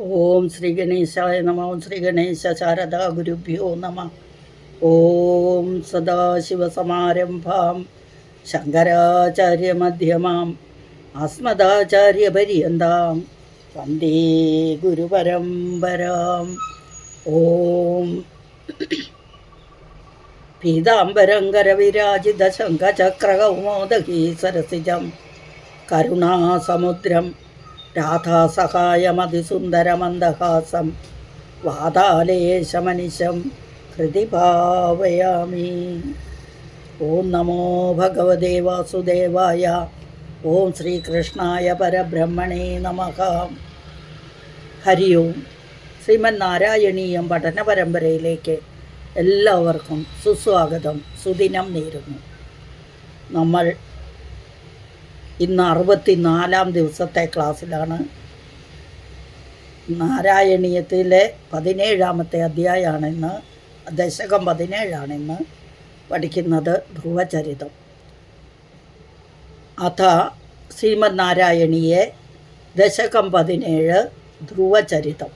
ഓം ശ്രീ ഗണേശായ നമ ഓം ശ്രീ ഗണേശ ശാരദാ ഗുരുഭ്യോ നമ. ഓം സദാശിവസമാരംഭാം ശങ്കരാചാര്യമധ്യമാം അസ്മദാചാര്യപര്യന്താം വന്ദേ ഗുരുപരമ്പരാം. ഓം പീതാംബരങ്കരവിരാജിത ശങ്കചക്രകൗമോദകീ സരസിജം കരുണാസമുദ്രം രാധാസഹായമതിസുന്ദരമന്ദഹാസം വാതാലേശമനിശം ഹൃദി ഭാവയാമി ഓം നമോ ഭഗവതേ വാസുദേവായ ഓം ശ്രീകൃഷ്ണായ പരബ്രഹ്മണേ നമ. ഹരി ഓം. ശ്രീമന്നാരായണീയം പഠന പരമ്പരയിലേക്ക് എല്ലാവർക്കും സുസ്വാഗതം. സുദിനം നേരുന്നു. നമ്മൾ ഇന്ന് അറുപത്തി നാലാം ദിവസത്തെ ക്ലാസ്സിലാണ്. നാരായണീയത്തിലെ പതിനേഴാമത്തെ അധ്യായമാണിന്ന് ദശകം പതിനേഴാണിന്ന് പഠിക്കുന്നത് ധ്രുവചരിതം. അഥ ശ്രീമദ് നാരായണീയെ ദശകം പതിനേഴ് ധ്രുവചരിതം.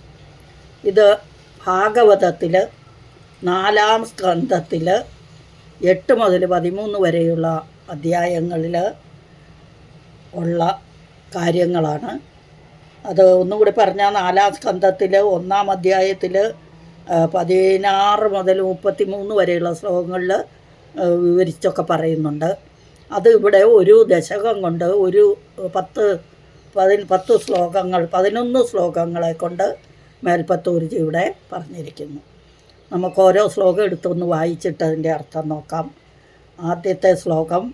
ഇത് ഭാഗവതത്തിൽ നാലാം സ്കന്ധത്തിൽ എട്ട് മുതൽ പതിമൂന്ന് വരെയുള്ള അധ്യായങ്ങളിൽ ഉള്ള കാര്യങ്ങളാണ്. അത് ഒന്നുകൂടി പറഞ്ഞാൽ നാലാം സ്കന്ധത്തിൽ ഒന്നാം അധ്യായത്തിൽ പതിനാറ് മുതൽ മുപ്പത്തി മൂന്ന് വരെയുള്ള ശ്ലോകങ്ങളിൽ വിവരിച്ചൊക്കെ പറയുന്നുണ്ട്. അത് ഇവിടെ ഒരു ദശകം കൊണ്ട് ഒരു പത്ത് പതി പത്ത് ശ്ലോകങ്ങൾ പതിനൊന്ന് ശ്ലോകങ്ങളെ കൊണ്ട് മേൽപ്പത്തൂർജി ഇവിടെ പറഞ്ഞിരിക്കുന്നു. നമുക്ക് ഓരോ ശ്ലോകം എടുത്തൊന്ന് വായിച്ചിട്ട് അതിന്റെ അർത്ഥം നോക്കാം. ആദ്യത്തെ ശ്ലോകം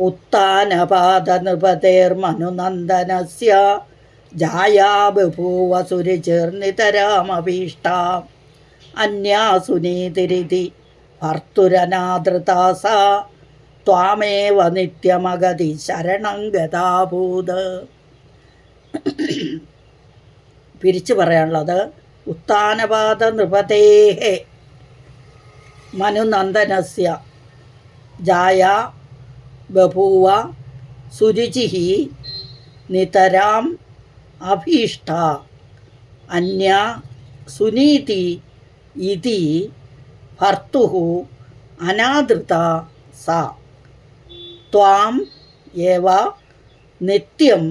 ഉത്താനപാദനൃപതേർമനുനന്ദനസ്യ. ജായാ ബഭൂവസുരിചേർന്നിതരാമഭീഷ്ട അന്യാസുനീതിരിതി ഭർത്തുരനാദൃതാസ. ത്വാമേവ നിത്യമഗതി ശരണം ഗതാഭൂത്. പിരിച്ചു പറയാനുള്ളത് ഉത്താനപാദ നൃപതേഹേ മനുനന്ദനസ്യ. ജായ ബഭൂവ സുരുചിഹി നിതരാം അഭീഷ്ട. അന്യ സുനീതി ഇതി ഭർത്തു അനാദൃത സ. ത്വാം ഏവ നിത്യം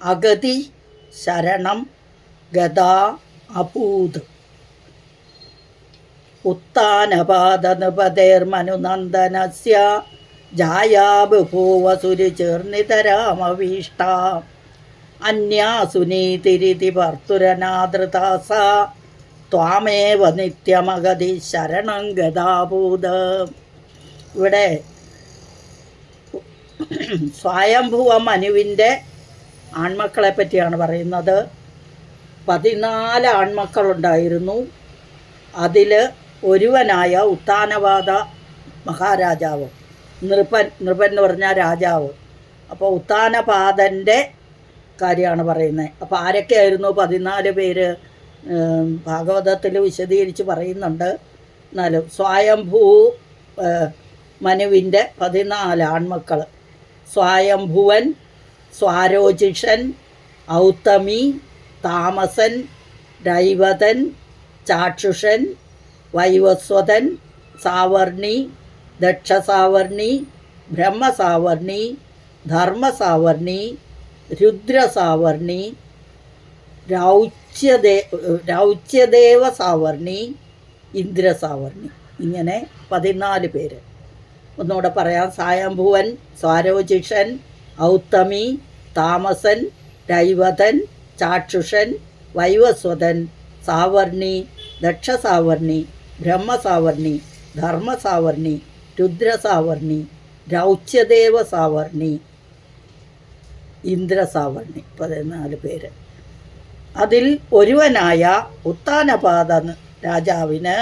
അഗതി ശരണം ഗതാ അഭൂത്. ഉത്താനപാദനുപതേർമനുനന്ദനസ്യ ജായാ ബഭൂവസുരിചേർന്നിതരാമഭീഷ്ട അന്യാസുനീതിരിതി ഭർത്തുരനാദൃതാസ ത്വാമേവ നിത്യമഗതി ശരണം ഗതാഭൂത്. ഇവിടെ സ്വയംഭുവ മനുവിന്റെ ആൺമക്കളെ പറ്റിയാണ് പറയുന്നത്. പതിനാല് ആൺമക്കളുണ്ടായിരുന്നു. അതിൽ ഒരുവനായ ഉത്താനവാദ മഹാരാജാവ്. നൃപൻ നൃപൻ എന്ന് പറഞ്ഞാൽ രാജാവ്. അപ്പോൾ ഉത്താനപാതന്റെ കാര്യമാണ് പറയുന്നത് അപ്പോൾ ആരൊക്കെയായിരുന്നു? പതിനാല് പേര് ഭാഗവതത്തിൽ വിശദീകരിച്ച് പറയുന്നുണ്ട്. എന്നാലും സ്വയംഭൂ മനുവിന്റെ പതിനാല് ആൺമക്കൾ. സ്വയംഭുവൻ സ്വാരോചിഷൻ ഔത്തമി താമസൻ രൈവതൻ ചാക്ഷുഷൻ വൈവസ്വതൻ സാവർണി ദക്ഷസാവർണി ബ്രഹ്മസാവർണി ധർമ്മസാവർണി രുദ്രസാവർണി രൗച്യദേ രൗച്യദേവ സാവർണി ഇന്ദ്രസാവർണി. ഇങ്ങനെ പതിനാല് പേര്. ഒന്നുകൂടെ പറയാം. സായംഭുവൻ സ്വാരോചിഷൻ ഔത്തമി താമസൻ രൈവതൻ ചാക്ഷുഷൻ വൈവസ്വതൻ സാവർണി ദക്ഷസാവർണി ബ്രഹ്മസാവർണി ധർമ്മസാവർണി രുദ്രസാവർണി രൗച്യദേവ സാവർണി ഇന്ദ്രസാവർണി പതിനാല് പേര്. അതിൽ ഒരുവനായ ഉത്താനപാത രാജാവിന്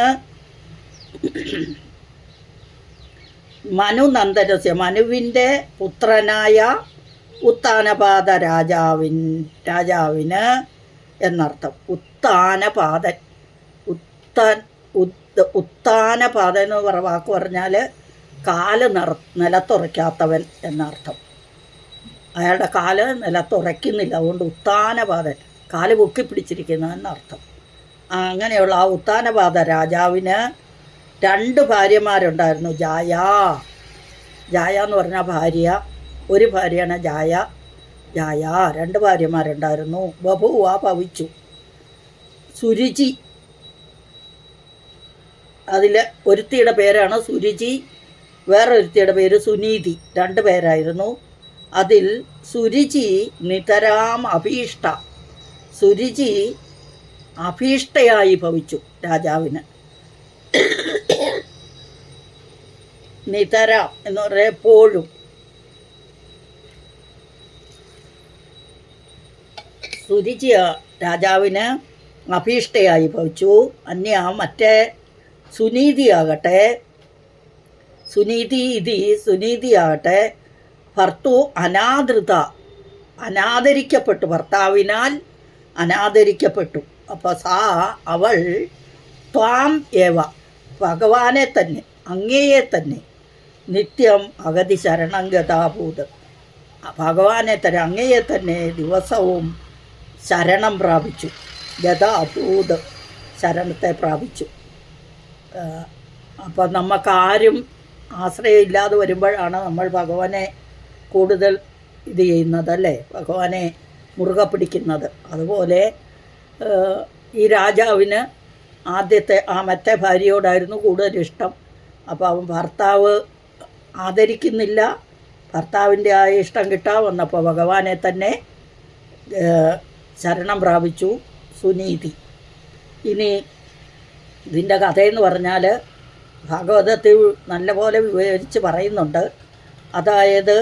മനുനന്ദനസ്യ മനുവിന്റെ പുത്രനായ ഉത്താനപാത രാജാവിൻ രാജാവിന് എന്നർത്ഥം ഉത്താനപാതൻ ഉത്താൻ ഉത്ത ഉത്താനപാതൻ എന്ന് പറ വാക്ക് പറഞ്ഞാൽ കാൽ നിറ നിലത്തുറയ്ക്കാത്തവൻ എന്നർത്ഥം. അയാളുടെ കാൽ നിലത്തുറയ്ക്കുന്നില്ല അതുകൊണ്ട് ഉത്താനപാതൻ കാൽ പൊക്കി പിടിച്ചിരിക്കുന്നു എന്നർത്ഥം. അങ്ങനെയുള്ള ആ ഉത്താനപാത രാജാവിന് രണ്ട് ഭാര്യമാരുണ്ടായിരുന്നു ജായ. ജായ എന്ന് പറഞ്ഞ ഭാര്യ ഒരു ഭാര്യയാണ് ജായ. ജായ രണ്ട് ഭാര്യമാരുണ്ടായിരുന്നു. ബഭുവ ഭവിച്ചു. സുരുചി. അതിൽ ഒരുത്തിയുടെ പേരാണ് സുരുചി. വേറെ ഒരുത്തിയുടെ പേര് സുനീതി. രണ്ട് പേരായിരുന്നു. അതിൽ സുരുചി നിതരാം അഭീഷ്ട. സുരുചി അഭീഷ്ടയായി ഭവിച്ചു രാജാവിന്. നിതരാം എന്ന് പറഞ്ഞാൽ എപ്പോഴും സുരുചി രാജാവിന് അഭീഷ്ടയായി ഭവിച്ചു. അന്യ മറ്റേ സുനീതിയാകട്ടെ സുനീതി ഇതി സുനീതിയാകട്ടെ ഭർത്തു അനാദൃത. അനാദരിക്കപ്പെട്ടു. ഭർത്താവിനാൽ അനാദരിക്കപ്പെട്ടു. അപ്പോൾ സാ അവൾ ത്വാം ഏവ. ഭഗവാനെ തന്നെ അങ്ങയെ തന്നെ. നിത്യം അഗതി ശരണം ഗതാഭൂത്. ഭഗവാനെ തന്നെ അങ്ങയെ തന്നെ ദിവസവും ശരണം പ്രാപിച്ചു. ഗതാഭൂത് ശരണത്തെ പ്രാപിച്ചു. അപ്പം നമുക്കാരും ആശ്രയമില്ലാതെ വരുമ്പോഴാണ് നമ്മൾ ഭഗവാനെ കൂടുതൽ ഇത് ചെയ്യുന്നത് അല്ലേ? ഭഗവാനെ മുറുകെ പിടിക്കുന്നത്. അതുപോലെ ഈ രാജാവിന് ആദ്യത്തെ ആ മറ്റേ ഭാര്യയോടായിരുന്നു കൂടുതൽ ഇഷ്ടം. അപ്പോൾ അവൻ ഭർത്താവ് ആദരിക്കുന്നില്ല. ഭർത്താവിന്റെ ആ ഇഷ്ടം കിട്ടാൻ വന്നപ്പോൾ ഭഗവാനെ തന്നെ ശരണം പ്രാപിച്ചു സുനീതി. ഇനി ഇതിന്റെ കഥയെന്ന് പറഞ്ഞാൽ ഭാഗവതത്തിൽ നല്ലപോലെ വിവരിച്ച് പറയുന്നുണ്ട്. അതായത്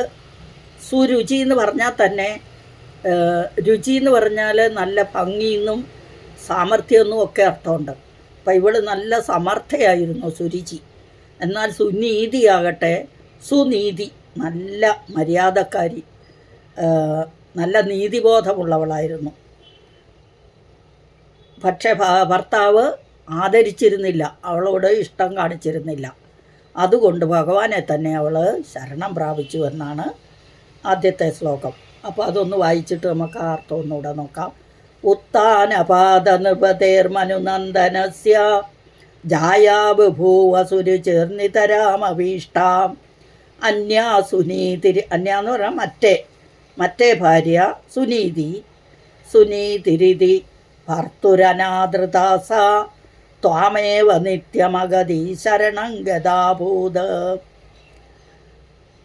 സുരുചി എന്ന് പറഞ്ഞാൽ തന്നെ രുചി എന്ന് പറഞ്ഞാൽ നല്ല ഭംഗിയെന്നും സാമർഥ്യമെന്നും ഒക്കെ അർത്ഥമുണ്ട്. അപ്പം ഇവൾ നല്ല സമർത്ഥയായിരുന്നു സുരുചി. എന്നാൽ സുനീതിയാകട്ടെ സുനീതി നല്ല മര്യാദക്കാരി നല്ല നീതിബോധമുള്ളവളായിരുന്നു. പക്ഷേ ഭർത്താവ് ആദരിച്ചിരുന്നില്ല. അവളോട് ഇഷ്ടം കാണിച്ചിരുന്നില്ല. അതുകൊണ്ട് ഭഗവാനെ തന്നെ അവൾ ശരണം പ്രാപിച്ചു എന്നാണ് ആദ്യത്തെ ശ്ലോകം. അപ്പോൾ അതൊന്ന് വായിച്ചിട്ട് നമുക്ക് ആ അർത്ഥം ഒന്നുകൂടെ നോക്കാം. ഉത്താനപാദ നൃപതേർമനുനന്ദനസ്യ ജായാബഭൂവ ചേർന്നിതരാമഭീഷ്ടാം അന്യാ സുനീതിരി അന്യ എന്ന് പറഞ്ഞാൽ മറ്റേ മറ്റേ ഭാര്യ സുനീതി സുനീതിരിതി ഭർത്തുരനാദൃതാസ ത്വാമേവ നിത്യമഗതി ശരണം ഗതാഭൂത്.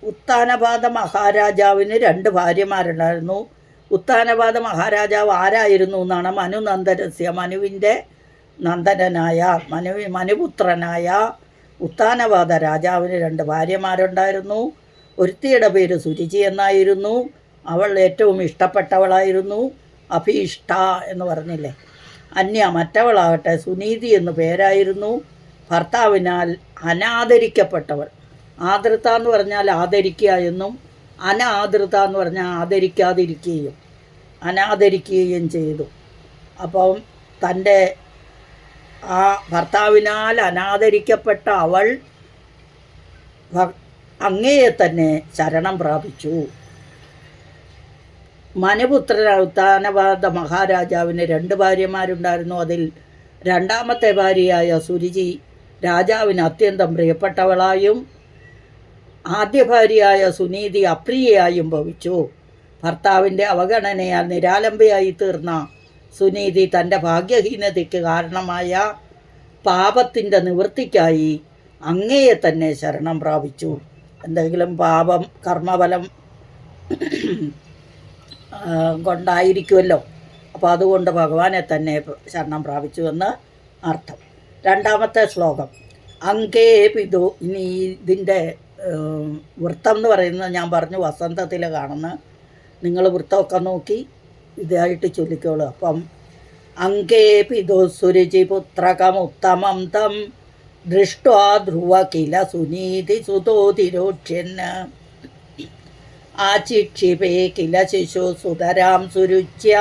ഉത്താനപാത മഹാരാജാവിന് രണ്ട് ഭാര്യമാരുണ്ടായിരുന്നു. ഉത്താനപാത മഹാരാജാവ് ആരായിരുന്നു എന്നാണ് മനുനന്ദനസ്യ മനുവിന്റെ നന്ദനനായ മനു മനുപുത്രനായ ഉത്താനപാത രാജാവിന് രണ്ട് ഭാര്യമാരുണ്ടായിരുന്നു. ഒരുത്തിയുടെ പേര് സുരുചി എന്നായിരുന്നു. അവൾ ഏറ്റവും ഇഷ്ടപ്പെട്ടവളായിരുന്നു അഭീഷ്ട എന്ന് പറഞ്ഞില്ലേ. അന്യ മറ്റവളാകട്ടെ സുനീതി എന്നു പേരായിരുന്നു. ഭർത്താവിനാൽ അനാദരിക്കപ്പെട്ടവൾ. ആദൃത എന്ന് പറഞ്ഞാൽ ആദരിക്കുക എന്നും അനാദൃത എന്ന് പറഞ്ഞാൽ ആദരിക്കാതിരിക്കുകയും അനാദരിക്കുകയും ചെയ്തു. അപ്പം തന്റെ ആ ഭർത്താവിനാൽ അനാദരിക്കപ്പെട്ട അവൾ അങ്ങയെ തന്നെ ശരണം പ്രാപിച്ചു. മനുപുത്രന ഉത്താനപാത മഹാരാജാവിന് രണ്ട് ഭാര്യമാരുണ്ടായിരുന്നു. അതിൽ രണ്ടാമത്തെ ഭാര്യയായ സുരുചി രാജാവിന് അത്യന്തം പ്രിയപ്പെട്ടവളായും ആദ്യ ഭാര്യയായ സുനീതി അപ്രിയയായും ഭവിച്ചു. ഭർത്താവിന്റെ അവഗണനയാൽ നിരാലംബയായി തീർന്ന സുനീതി തന്റെ ഭാഗ്യഹീനതയ്ക്ക് കാരണമായ പാപത്തിന്റെ നിവൃത്തിക്കായി അങ്ങയെ തന്നെ ശരണം പ്രാപിച്ചു. എന്തെങ്കിലും പാപം കർമ്മഫലം കൊണ്ടായിരിക്കുമല്ലോ. അപ്പോൾ അതുകൊണ്ട് ഭഗവാനെ തന്നെ ശരണം പ്രാപിച്ചു എന്ന് അർത്ഥം. രണ്ടാമത്തെ ശ്ലോകം. അങ്കേ പിതു ഇനി ഇതിന്റെ വൃത്തം എന്ന് പറയുന്നത് ഞാൻ പറഞ്ഞു വസന്തത്തിൽ കാണുന്ന നിങ്ങൾ വൃത്തമൊക്കെ നോക്കി ഇതായിട്ട് ചൊല്ലിക്കോളൂ. അപ്പം അങ്കേ പിതു സുരുചി പുത്രകമുത്തമം തം ദൃഷ്ട്വാ ധ്രുവ കില സുനീതി സുതോതിരോക്ഷ്യന് ആചിക്ഷിപേ കില ശിശു സുതരാം സുരുച്യ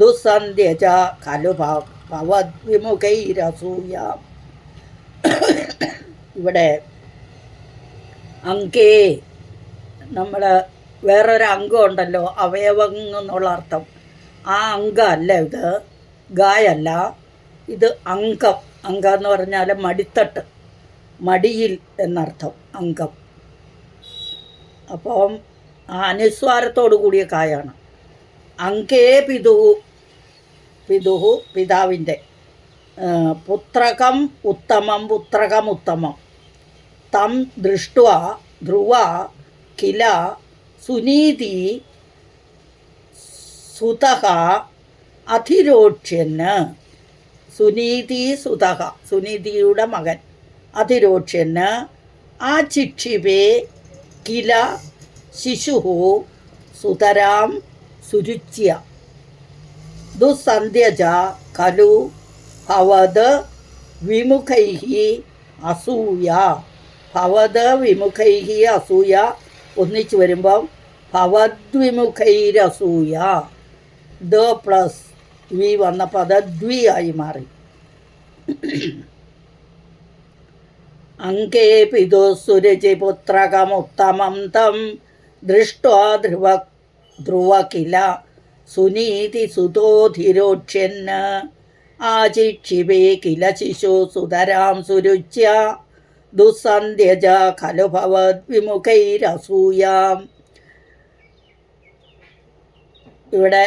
ദുസന്ധ്യജ ഖലു ഭവദ്വിമുഖൈരസൂയ. ഇവിടെ അങ്കേ നമ്മൾ വേറൊരു അംഗം ഉണ്ടല്ലോ അവയവം എന്നുള്ള അർത്ഥം. ആ അംഗമല്ല ഇത് ഗായല്ല ഇത് അങ്കം അങ്കം എന്ന് പറഞ്ഞാൽ മടിത്തട്ട് മടിയിൽ എന്നർത്ഥം അങ്കം അപ്പം അനുസ്വാരത്തോടു കൂടിയ കായാണ്. അങ്കേ പിതുഹു പിതുഹു പിതാവിന്റെ പുത്രകം ഉത്തമം പുത്രകം ഉത്തമം. തം ദൃഷ്ട ധ്രുവ കില സുനീതി സുതഹ അധിരോക്ഷ്യന്. സുനീതി സുതഹ സുനീതിയുടെ മകൻ അതിരോക്ഷ്യന് ആ ചിക്ഷിപേ കില ശിശു സുതരാം സുരുച്യ. ദുസന്ധ്യജ ഖലു ഭവത് വിമുഖൈ അസൂയ. ഭവത് വിമുഖൈ അസൂയ. ഒന്നിച്ച് വരുമ്പം ഭവദ്വിമുഖൈരസൂയ. ദ പ്ലസ് വി വന്ന പദദ്വി ദ്വി ആയി മാറി. അങ്കേ പിതുസുരുചി പുത്രകമുത്തമം തം ദൃഷ്ട്വാ ധ്രുവ ധ്രുവ കില സുനീതി സുതോധിരോക്ഷ്യന് ആചിക്ഷിപേ കില ശിശു സുതരാം സുരുച്യ. ദുസ്സന്ധ്യജ ഖലു ഭവദ്വിമുഖൈരസൂയാം ഇവിടെ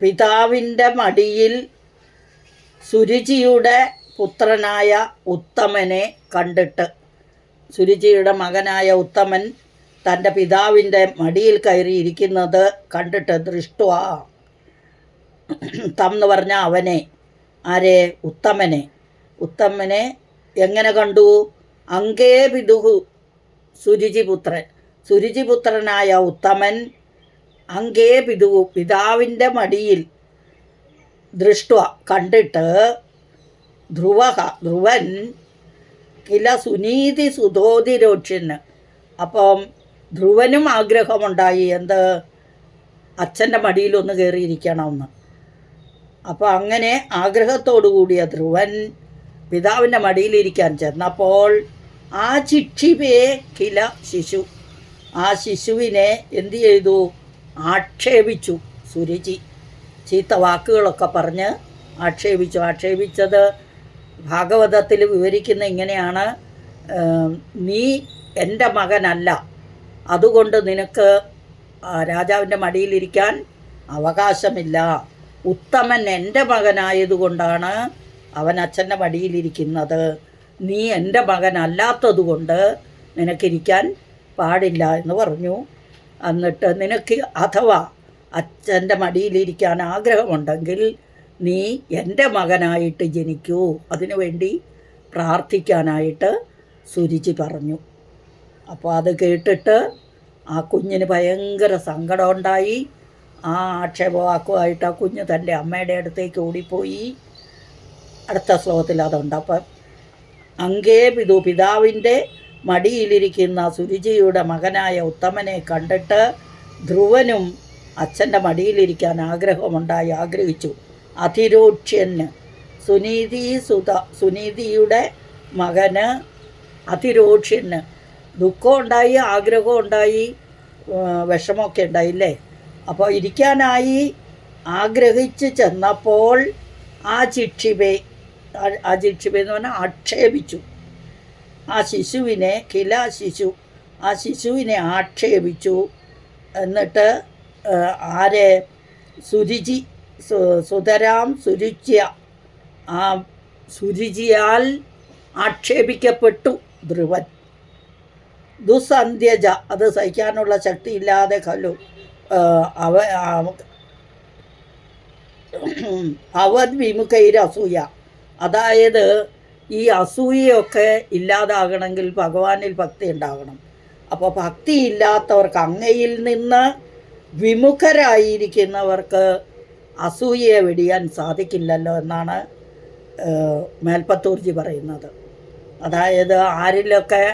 പിതാവിന്റെ മടിയിൽ സുരുചിയുടെ പുത്രനായ ഉത്തമനെ കണ്ടിട്ട്. സുരുചിയുടെ മകനായ ഉത്തമൻ തന്റെ പിതാവിന്റെ മടിയിൽ കയറി കയറിയിരിക്കുന്നത് കണ്ടിട്ട് ദൃഷ്ടുവ. തം പറഞ്ഞ അവനെ ആരെ? ഉത്തമനെ. ഉത്തമനെ എങ്ങനെ കണ്ടു? അങ്കേ പിതുഹു സുരുചിപുത്രൻ. സുരുചിപുത്രനായ ഉത്തമൻ അങ്കേ പിതുഹു പിതാവിന്റെ മടിയിൽ ദൃഷ്ട കണ്ടിട്ട് ധ്രുവ ധ്രുവൻ കില സുനീതി സുധോതിരോക്ഷന്. അപ്പം ധ്രുവനും ആഗ്രഹമുണ്ടായി. എന്ത്? അച്ഛന്റെ മടിയിലൊന്ന് കയറിയിരിക്കണമെന്ന് അപ്പോൾ അങ്ങനെ ആഗ്രഹത്തോടു കൂടിയ ധ്രുവൻ പിതാവിന്റെ മടിയിലിരിക്കാൻ ചെന്നപ്പോൾ ആ ശിക്ഷിപേ കില ശിശു. ആ ശിശുവിനെ എന്തു ചെയ്തു? ആക്ഷേപിച്ചു സുരുചി. ചീത്ത വാക്കുകളൊക്കെ പറഞ്ഞ് ആക്ഷേപിച്ചു. ആക്ഷേപിച്ചത് ഭാഗവതത്തിൽ വിവരിക്കുന്ന ഇങ്ങനെയാണ്. നീ എന്റെ മകനല്ല. അതുകൊണ്ട് നിനക്ക് രാജാവിന്റെ മടിയിലിരിക്കാൻ അവകാശമില്ല. ഉത്തമൻ എന്റെ മകനായതുകൊണ്ടാണ് അവൻ അച്ഛന്റെ മടിയിലിരിക്കുന്നത് നീ എന്റെ മകനല്ലാത്തതുകൊണ്ട് നിനക്കിരിക്കാൻ പാടില്ല എന്ന് പറഞ്ഞു. എന്നിട്ട് നിനക്ക് അഥവാ അച്ഛന്റെ മടിയിലിരിക്കാൻ ആഗ്രഹമുണ്ടെങ്കിൽ നീ എന്റെ മകനായിട്ട് ജനിക്കൂ. അതിനുവേണ്ടി പ്രാർത്ഥിക്കാനായിട്ട് സുരുചി പറഞ്ഞു. അപ്പോൾ അത് കേട്ടിട്ട് ആ കുഞ്ഞിന് ഭയങ്കര സങ്കടം ഉണ്ടായി ആ ആക്ഷേപവാക്കുമായിട്ട് ആ കുഞ്ഞ് തന്റെ അമ്മയുടെ അടുത്തേക്ക് ഓടിപ്പോയി. അടുത്ത ശ്ലോകത്തിൽ അതുണ്ട്. അപ്പം അങ്കേ പിതു പിതാവിന്റെ മടിയിലിരിക്കുന്ന സുരുചിയുടെ മകനായ ഉത്തമനെ കണ്ടിട്ട് ധ്രുവനും അച്ഛന്റെ മടിയിലിരിക്കാൻ ആഗ്രഹമുണ്ടായി. ആഗ്രഹിച്ചു. അതിരോക്ഷ്യന് സുനീതി സുത സുനീതിയുടെ മകന് അതിരോക്ഷ്യന് ദുഃഖം ഉണ്ടായി ആഗ്രഹം ഉണ്ടായി വിഷമമൊക്കെ ഉണ്ടായില്ലേ? അപ്പോൾ ഇരിക്കാനായി ആഗ്രഹിച്ച് ചെന്നപ്പോൾ ആ ചിക്ഷിപേ ആ- ചിക്ഷിപേ എന്ന് പറഞ്ഞാൽ ആക്ഷേപിച്ചു. ആ ശിശുവിനെ കില ശിശു ആ ശിശുവിനെ ആക്ഷേപിച്ചു. എന്നിട്ട് ആരെ? സുരുചി സുതരാം സുരുച്യ ആ സുരുചിയാൽ ആക്ഷേപിക്കപ്പെട്ടു ധ്രുവൻ. ദുസന്ധ്യജ അത് സഹിക്കാനുള്ള ശക്തിയില്ലാതെ കല്ലു. അവ അവൻ വിമുഖൈര അസൂയ. അതായത് ഈ അസൂയയൊക്കെ ഇല്ലാതാകണമെങ്കിൽ ഭഗവാനിൽ ഭക്തി ഉണ്ടാകണം. അപ്പോൾ ഭക്തി ഇല്ലാത്തവർക്ക് അങ്ങയിൽ നിന്ന് വിമുഖരായിരിക്കുന്നവർക്ക് അസൂയയെ വെടിയാൻ സാധിക്കില്ലല്ലോ എന്നാണ് മേൽപ്പത്തൂർജി പറയുന്നത്. അതായത് ആരിലൊക്കെ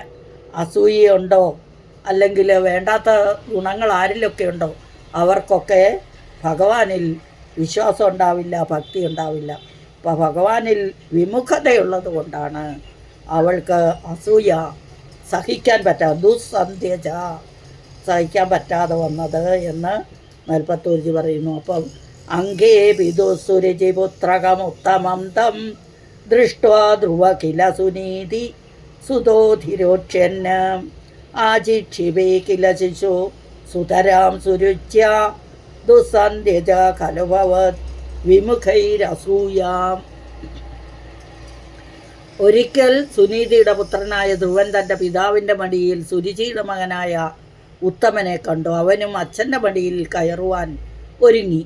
അസൂയയുണ്ടോ? അല്ലെങ്കിൽ വേണ്ടാത്ത ഗുണങ്ങൾ ആരിലൊക്കെ ഉണ്ടോ? അവർക്കൊക്കെ ഭഗവാനിൽ വിശ്വാസം ഉണ്ടാവില്ല ഭക്തി ഉണ്ടാവില്ല. അപ്പോൾ ഭഗവാനിൽ വിമുഖതയുള്ളത് കൊണ്ടാണ് അവൾക്ക് അസൂയ സഹിക്കാൻ പറ്റാതെ ദുസ്സന്ധ്യജ സഹിക്കാൻ പറ്റാതെ വന്നത് എന്ന് മേൽപ്പത്തൂർജി പറയുന്നു. അപ്പം അങ്കേ വിദുസുരുചിപുത്രകമുത്തമം തം ദൃഷ്ട്വാ ധ്രുവ കില സുനീതി സുതോധിരോക്ഷ്യന് ആചിക്ഷിപേ കില ശിശു സുതരാം സുരുച്യ ദുസന്ധ്യജ കലുഭവത് വിമുഖൈരസൂയാം. ഒരിക്കൽ സുനീതിയുടെ പുത്രനായ ധ്രുവൻ തന്റെ പിതാവിന്റെ മടിയിൽ സുരുചിയുടെ മകനായ ഉത്തമനെ കണ്ടു. അവനും അച്ഛന്റെ മടിയിൽ കയറുവാൻ ഒരുങ്ങി.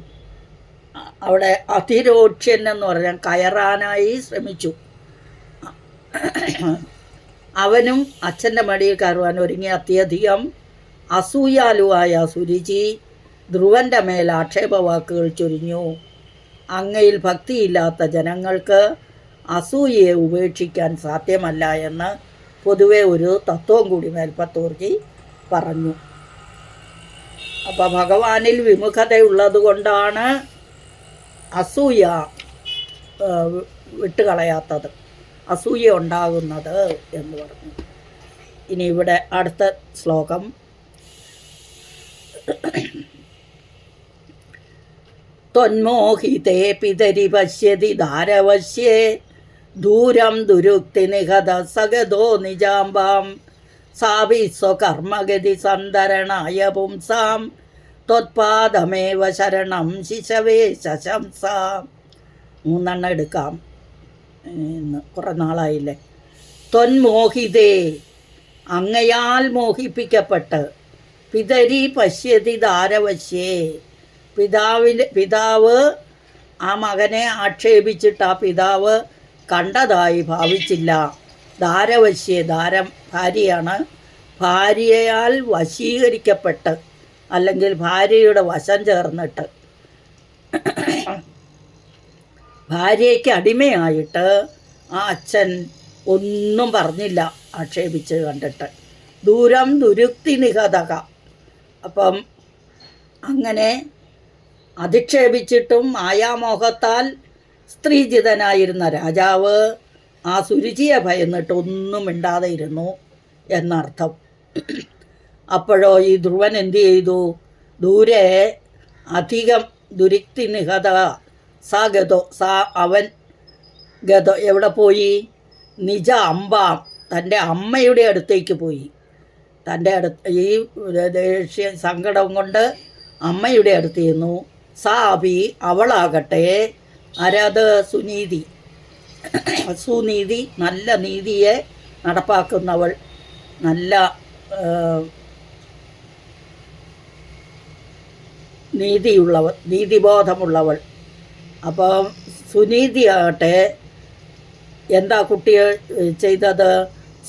അവിടെ അതിരോക്ഷ്യൻ എന്ന് പറഞ്ഞാൽ കയറാനായി ശ്രമിച്ചു. അവനും അച്ഛന്റെ മടിയിൽ കയറുവാൻ ഒരുങ്ങി അത്യധികം അസൂയാലുവായ സുരുചി ധ്രുവന്റെ മേൽ ആക്ഷേപവാക്കുകൾ ചൊരിഞ്ഞു. അങ്ങയിൽ ഭക്തിയില്ലാത്ത ജനങ്ങൾക്ക് അസൂയയെ ഉപേക്ഷിക്കാൻ സാധ്യമല്ല എന്ന് പൊതുവെ ഒരു തത്വം കൂടി മേൽപ്പത്തൂർജി പറഞ്ഞു. അപ്പോൾ ഭഗവാനിൽ വിമുഖതയുള്ളത് കൊണ്ടാണ് അസൂയ വിട്ടുകളയാത്തത്. അസൂയ ഉണ്ടാകുന്നത് എന്ന് പറഞ്ഞു. ഇനി ഇവിടെ അടുത്ത ശ്ലോകം. ത്വന്മോഹിതേ പിതരി പശ്യതി ധാരവശ്യേ. ദൂരം ദുരുക്തി നിഹത സഗതോ നിജാംബാം. സാവി സ്വകർമ്മഗതി സന്തരണായ പുംസാം ത്വത്പാദമേവ ശരണം ശിശവേ ശശംസാം. മൂന്നെണ്ണം എടുക്കാം. ഇന്ന് കുറേ നാളായില്ലേ? ത്വന്മോഹിതേ അങ്ങയാൽ മോഹിപ്പിക്കപ്പെട്ട് പിതരി പശ്യതി ധാരവശ്യേ. പിതാവിന്റെ പിതാവ് ആ മകനെ ആക്ഷേപിച്ചിട്ട് ആ പിതാവ് കണ്ടതായി ഭാവിച്ചില്ല. ധാരവശ്യേ ധാരം ഭാര്യയാണ്. ഭാര്യയാൽ വശീകരിക്കപ്പെട്ട് അല്ലെങ്കിൽ ഭാര്യയുടെ വശം ചേർന്നിട്ട് ഭാര്യയ്ക്ക് അടിമയായിട്ട് ആ അച്ഛൻ ഒന്നും പറഞ്ഞില്ല ആക്ഷേപിച്ച് കണ്ടിട്ട്. ദൂരം ദുരുക്തി നിഹതക. അപ്പം അങ്ങനെ അധിക്ഷേപിച്ചിട്ടും മായാമോഹത്താൽ സ്ത്രീജിതനായിരുന്ന രാജാവ് ആ സുരുചിയെ ഭയന്നിട്ട് ഒന്നും ഇണ്ടാതെ ഇരുന്നു എന്നർത്ഥം. അപ്പോഴോ ഈ ധ്രുവൻ എന്തു ചെയ്തു? ദൂരെ അധികം ദുരിക്തി നിഹത സാ ഗതോ സാ അവൻ ഗതോ എവിടെ പോയി? നിജ അമ്പാം തന്റെ അമ്മയുടെ അടുത്തേക്ക് പോയി. തന്റെ അടുത്ത് ഈ ദേഷ്യ സങ്കടം കൊണ്ട് അമ്മയുടെ അടുത്ത് ചെന്നു. സാബി അവളാകട്ടെ ആരാത് സുനീതി. സുനീതി നല്ല നീതിയെ നടപ്പാക്കുന്നവൾ. നല്ല നീതിയുള്ളവൾ നീതിബോധമുള്ളവൾ. അപ്പം സുനീതിയാകട്ടെ എന്താ കുട്ടിയെ ചെയ്തത്?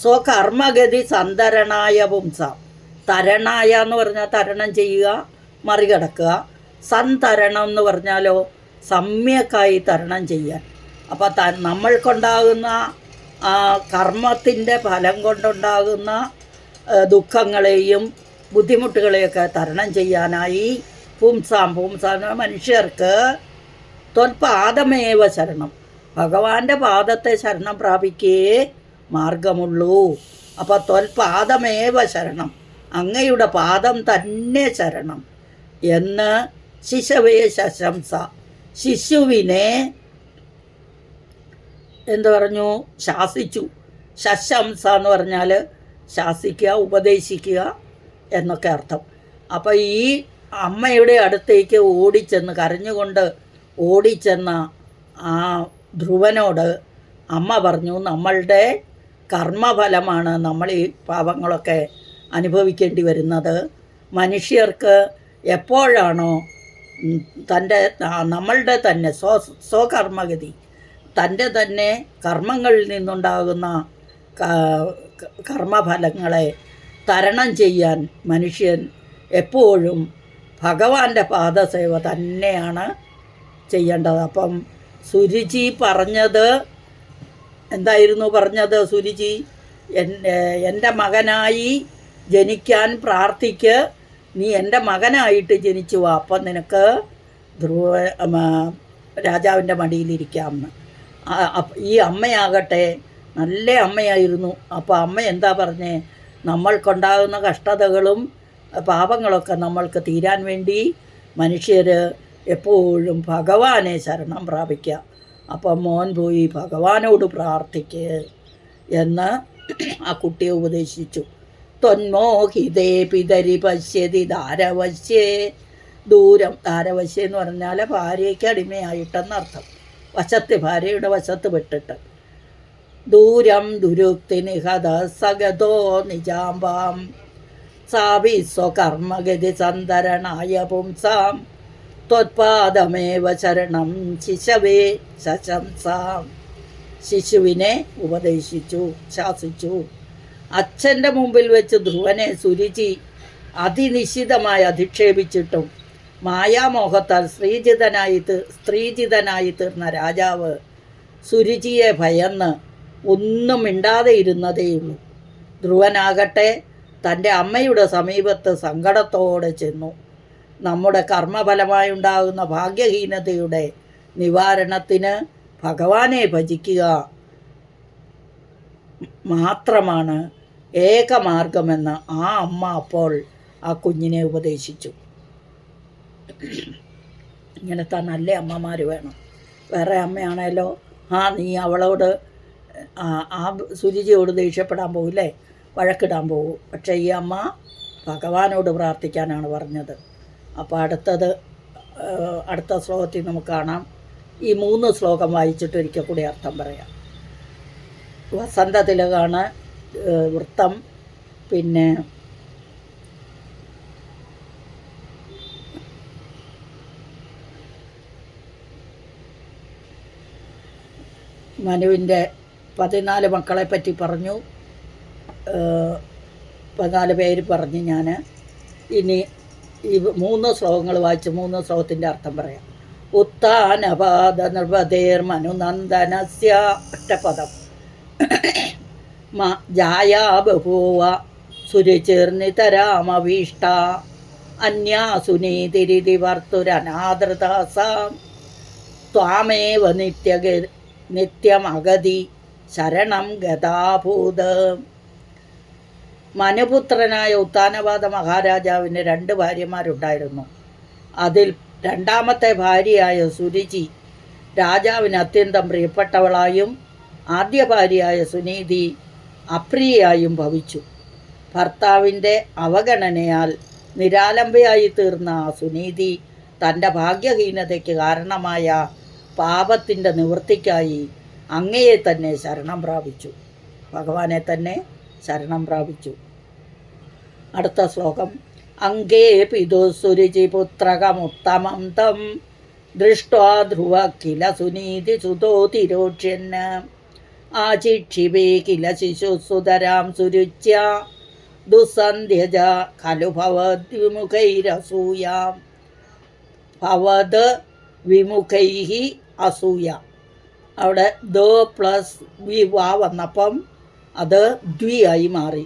സ്വകർമ്മഗതി സന്തരണായ പുംസ. തരണായ എന്ന് പറഞ്ഞാൽ തരണം ചെയ്യുക മറികടക്കുക. സന്തരണം എന്ന് പറഞ്ഞാലോ സമ്യക്കായി തരണം ചെയ്യാൻ. അപ്പോൾ ത നമ്മൾക്കുണ്ടാകുന്ന കർമ്മത്തിന്റെ ഫലം കൊണ്ടുണ്ടാകുന്ന ദുഃഖങ്ങളെയും ബുദ്ധിമുട്ടുകളെയൊക്കെ തരണം ചെയ്യാനായി പുംസാം. പുംസാം മനുഷ്യർക്ക് ത്വൽപാദമേവ ശരണം. ഭഗവാന്റെ പാദത്തെ ശരണം പ്രാപിക്കേ മാർഗമുള്ളൂ. അപ്പോൾ ത്വൽപാദമേവ ശരണം. അങ്ങയുടെ പാദം തന്നെ ശരണം. എന്ന് ശിശവേ ശശംസ. ശിശുവിനെ എന്തു പറഞ്ഞു? ശാസിച്ചു. ശശംസ എന്ന് പറഞ്ഞാൽ ശാസിക്കുക ഉപദേശിക്കുക എന്നൊക്കെ അർത്ഥം. അപ്പോൾ ഈ അമ്മയുടെ അടുത്തേക്ക് ഓടിച്ചെന്ന് കരഞ്ഞുകൊണ്ട് ഓടിച്ചെന്ന ആ ധ്രുവനോട് അമ്മ പറഞ്ഞു നമ്മളുടെ കർമ്മഫലമാണ് നമ്മൾ ഈ പാപങ്ങളൊക്കെ അനുഭവിക്കേണ്ടി വരുന്നത്. മനുഷ്യർക്ക് എപ്പോഴാണോ തന്റെ നമ്മളുടെ തന്നെ സ്വ സ്വകർമ്മഗതി തന്റെ തന്നെ കർമ്മങ്ങളിൽ നിന്നുണ്ടാകുന്ന കർമ്മഫലങ്ങളെ തരണം ചെയ്യാൻ മനുഷ്യൻ എപ്പോഴും ഭഗവാന്റെ പാദസേവ തന്നെയാണ് ചെയ്യേണ്ടത്. അപ്പം സുരുചി പറഞ്ഞത് എന്തായിരുന്നു പറഞ്ഞത് സുരുചി? എന്റെ മകനായി ജനിക്കാൻ പ്രാർത്ഥിക്ക്. നീ എന്റെ മകനായിട്ട് ജനിച്ചു വാ. അപ്പം നിനക്ക് ധ്രുവ രാജാവിന്റെ മടിയിലിരിക്കാമെന്ന് ഈ അമ്മയാകട്ടെ നല്ല അമ്മയായിരുന്നു. അപ്പോൾ അമ്മ എന്താ പറഞ്ഞേ? നമ്മൾക്കുണ്ടാകുന്ന കഷ്ടതകളും പാപങ്ങളൊക്കെ നമ്മൾക്ക് തീരാൻ വേണ്ടി മനുഷ്യർ എപ്പോഴും ഭഗവാനെ ശരണം പ്രാപിക്കുക. അപ്പം മോൻ പോയി ഭഗവാനോട് പ്രാർത്ഥിക്ക് എന്ന് ആ കുട്ടിയെ ഉപദേശിച്ചു. ത്വന്മോഹിതേ പിതരി പശ്യതി ധാരവശ്യേ. ദൂരം ധാരവശ്യ എന്ന് പറഞ്ഞാൽ ഭാര്യയ്ക്ക് അടിമയായിട്ടെന്നർത്ഥം വശത്ത് ഭാര്യയുടെ വശത്ത് വിട്ടിട്ട് ദൂരം ദുരുക്തി നിഹത സഗതോ നിജാമ്പാം. സാവി സ്വകർമ്മഗതി സന്തരണായ പുംസാം. ത്വത്പാദമേവ ശരണം. ശിശവേ ശശംസാം. ശിശുവിനെ ഉപദേശിച്ചു ശാസിച്ചു. അച്ഛന്റെ മുമ്പിൽ വെച്ച് ധ്രുവനെ സുരുചി അതിനിശ്ചിതമായി അധിക്ഷേപിച്ചിട്ടും മായാമോഹത്താൽ സ്ത്രീജിതനായി സ്ത്രീജിതനായി തീർന്ന രാജാവ് സുരുചിയെ ഭയന്ന് ഒന്നും മിണ്ടാതെ ഇരുന്നതേയുള്ളൂ ധ്രുവനാകട്ടെ തന്റെ അമ്മയുടെ സമീപത്ത് സങ്കടത്തോടെ ചെന്നു. നമ്മുടെ കർമ്മഫലമായുണ്ടാകുന്ന ഭാഗ്യഹീനതയുടെ നിവാരണത്തിന് ഭഗവാനെ ഭജിക്കുക മാത്രമാണ് ഏകമാർഗമെന്ന് ആ അമ്മ അപ്പോൾ ആ കുഞ്ഞിനെ ഉപദേശിച്ചു. ഇങ്ങനത്തെ നല്ല അമ്മമാർ വേണം. വേറെ അമ്മയാണേലോ? ആ നീ അവളോട് ആ സുരുചിയോട് ദേഷ്യപ്പെടാൻ പോകില്ലേ വഴക്കിടാൻ പോകും പക്ഷേ ഈ അമ്മ ഭഗവാനോട് പ്രാർത്ഥിക്കാനാണ് പറഞ്ഞത്. അപ്പോൾ അടുത്തത് അടുത്ത ശ്ലോകത്തിൽ നമുക്ക് കാണാം. ഈ മൂന്ന് ശ്ലോകം വായിച്ചിട്ട് ഒരിക്കൽ കൂടി അർത്ഥം പറയാം. വസന്തതിലകാണ് തിലകാണ് വൃത്തം പിന്നെ മനുവിന്റെ പതിനാല് മക്കളെ പറ്റി പറഞ്ഞു പതിനാല് പേര് പറഞ്ഞ് ഞാൻ. ഇനി ഈ മൂന്ന് ശ്ലോകങ്ങൾ വായിച്ച് മൂന്ന് ശ്ലോകത്തിന്റെ അർത്ഥം പറയാം. ഉത്താനപാദ നിർവധേർ മനുനന്ദനസ്യ അഷ്ടപദം ജായാ ബഭൂവ സുരുചിർനിതരാമഭീഷ്ട അന്യാസുനീതിരിതി വർത്തുരനാദൃതാസാം ത്വാമേവ നിത്യഗ നിത്യമഗതി ശരണം ഗതാഭൂത്. മനുപുത്രനായ ഉത്താനവാദ മഹാരാജാവിന് രണ്ട് ഭാര്യമാരുണ്ടായിരുന്നു. അതിൽ രണ്ടാമത്തെ ഭാര്യയായ സുരുചി രാജാവിന് അത്യന്തം പ്രിയപ്പെട്ടവളായും ആദ്യ ഭാര്യയായ സുനീതി അപ്രിയയായും ഭവിച്ചു. ഭർത്താവിന്റെ അവഗണനയാൽ നിരാലംബയായി തീർന്ന സുനീതി തന്റെ ഭാഗ്യഹീനതയ്ക്ക് കാരണമായ പാപത്തിന്റെ നിവൃത്തിക്കായി അങ്ങയെ തന്നെ ശരണം പ്രാപിച്ചു. ഭഗവാനെ തന്നെ ശരണം പ്രാപിച്ചു. അടുത്ത ശ്ലോകം. അങ്കേ പിതുസുരുചി പുത്രകമുത്തമം തം ദൃഷ്ട്വാ ധ്രുവ കില സുനീതി സുതോ തിരോക്ഷ്യന് ആചിക്ഷിപേ കില ശിശുസുതരാം സുരുച്യ. ദുസന്ധ്യജ ഖലു ഭവദ്വിമുഖൈരസൂയാം. ഭവത് വിമുഖൈ അസൂയ. അവിടെ ദ പ്ലസ് വാ വന്നപ്പം അത് ദ്വി ആയി മാറി.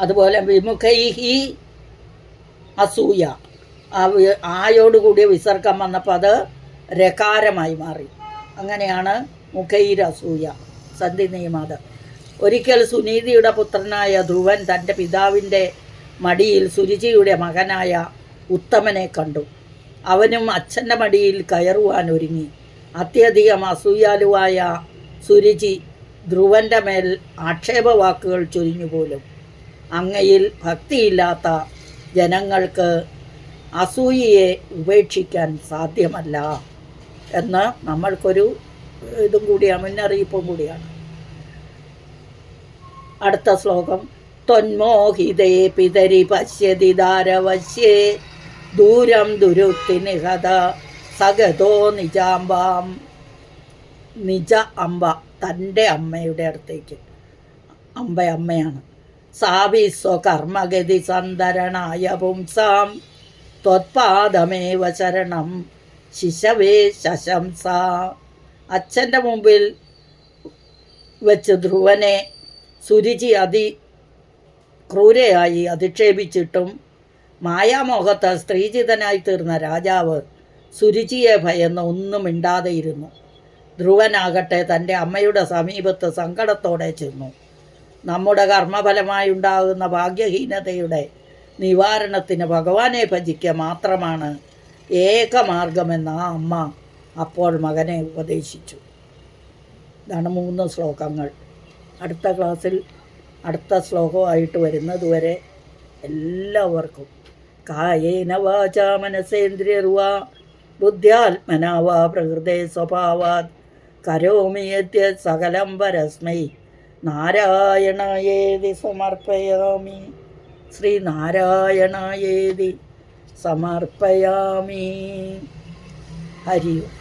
അതുപോലെ വിമുഖൈഹി അസൂയ. ആയോടുകൂടിയ വിസർഗം വന്നപ്പോൾ അത് രകാരമായി മാറി. അങ്ങനെയാണ് മുഖൈർ അസൂയ. സന്ധി നിയമാത് ഒരിക്കൽ സുനീതിയുടെ പുത്രനായ ധ്രുവൻ തന്റെ പിതാവിന്റെ മടിയിൽ സുരുചിയുടെ മകനായ ഉത്തമനെ കണ്ടു. അവനും അച്ഛന്റെ മടിയിൽ കയറുവാൻ ഒരുങ്ങി. അത്യധികം അസൂയാലുവായ സുരുചി ധ്രുവന്റെ മേൽ ആക്ഷേപവാക്കുകൾ ചൊരിഞ്ഞു പോലും അങ്ങയിൽ ഭക്തിയില്ലാത്ത ജനങ്ങൾക്ക് അസൂയയെ ഉപേക്ഷിക്കാൻ സാധ്യമല്ല എന്ന് നമ്മൾക്കൊരു ഇതും കൂടിയാണ് മുന്നറിയിപ്പും കൂടിയാണ്. അടുത്ത ശ്ലോകം. ത്വന്മോഹിതേ പിതരി പശ്യതി ദാരവശ്യേ ദൂരം ദുരുത്തിനിഹത സഗതോ നിജാംബാം നിജ അമ്പ തന്റെ അമ്മയുടെ അടുത്തേക്ക്. അമ്പ അമ്മയാണ് സാവി സ്വകർമ്മഗതി സന്തരണായ പുംസാം. ത്വത്പാദമേവ ശരണം. ശിശവേ ശശംസ. അച്ഛന്റെ മുമ്പിൽ വെച്ച് ധ്രുവനെ സുരുചി അതി ക്രൂരയായി അധിക്ഷേപിച്ചിട്ടും മായാമോഹത്താൽ സ്ത്രീജിതനായി തീർന്ന രാജാവ് സുരുചിയെ ഭയന്ന് ഒന്നും മിണ്ടാതെയിരുന്നു. ധ്രുവനാകട്ടെ തന്റെ അമ്മയുടെ സമീപത്ത് സങ്കടത്തോടെ ചെന്നു. നമ്മുടെ കർമ്മഫലമായി ഉണ്ടാകുന്ന ഭാഗ്യഹീനതയുടെ നിവാരണത്തിന് ഭഗവാനെ ഭജിക്കുക മാത്രമാണ് ഏകമാർഗമെന്ന് ആ അമ്മ അപ്പോൾ മകനെ ഉപദേശിച്ചു. ഇതാണ് മൂന്ന് ശ്ലോകങ്ങൾ. അടുത്ത ക്ലാസ്സിൽ അടുത്ത ശ്ലോകമായിട്ട് വരുന്നതുവരെ എല്ലാവർക്കും കായേന വാച മനസേന്ദ്രിയർവാ ബുദ്ധ്യാത്മന വാ പ്രകൃതേ സ്വഭാവാത്. കരോമി യദ്യത് സകലം പരസ്മൈ നാരായണയേതി സമർപ്പയാമി. ശ്രീനാരായണയേതി സമർപ്പയാമി. ഹരി ഓം.